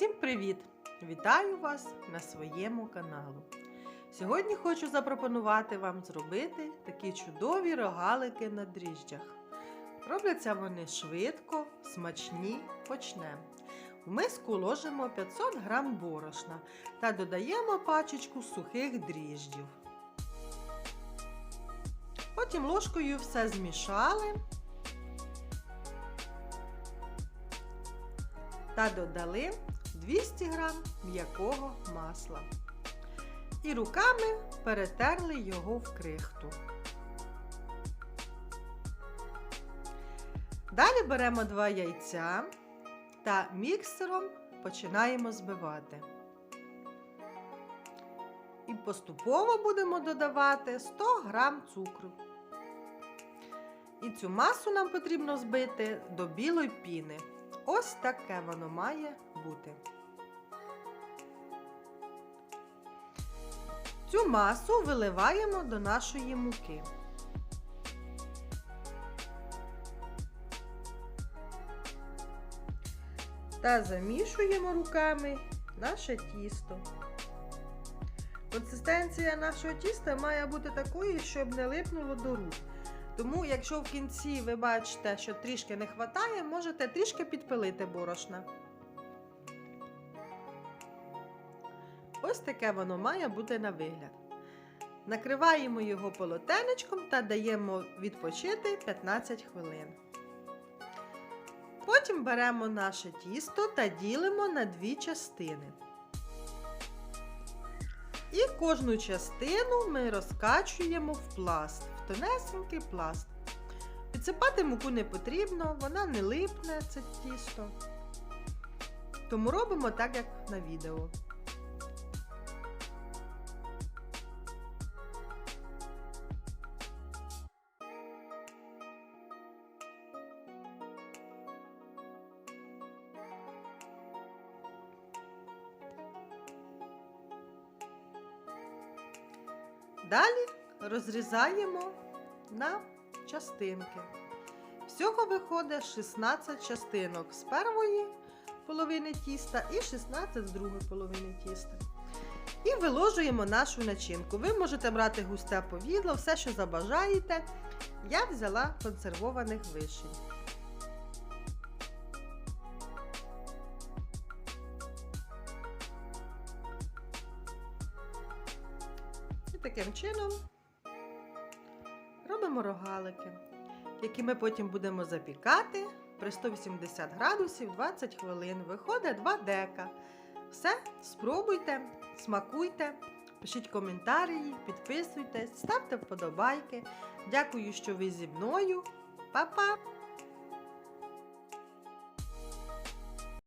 Всім привіт! Вітаю вас на своєму каналу. Сьогодні хочу запропонувати вам зробити такі чудові рогалики на дріжджах. Робляться вони швидко, смачні. Почнемо. В миску ложимо 500 г борошна та додаємо пачечку сухих дріжджів. Потім ложкою все змішали та додали 200 г м'якого масла. І руками перетерли його в крихту. Далі беремо два яйця та міксером починаємо збивати. І поступово будемо додавати 100 г цукру. І цю масу нам потрібно збити до білої піни. Ось таке воно має бути. Цю масу виливаємо до нашої муки. Та замішуємо руками наше тісто. Консистенція нашого тіста має бути такою, щоб не липнуло до рук. Тому, якщо в кінці ви бачите, що трішки не вистачає, можете трішки підпилити борошна. Ось таке воно має бути на вигляд. Накриваємо його полотенечком та даємо відпочити 15 хвилин. Потім беремо наше тісто та ділимо на дві частини. І кожну частину ми розкачуємо в пласт, в тонесенький пласт. Підсипати муку не потрібно, вона не липне, це тісто. Тому робимо так, як на відео. Далі розрізаємо на частинки. Всього виходить 16 частинок з першої половини тіста і 16 з другої половини тіста. І виложуємо нашу начинку. Ви можете брати густе повідло, все, що забажаєте. Я взяла консервованих вишень. Таким чином робимо рогалики, які ми потім будемо запікати при 180 градусів 20 хвилин. Виходить 2 дека. Все, спробуйте, смакуйте, пишіть коментарі, підписуйтесь, ставте вподобайки. Дякую, що ви зі мною. Па-па!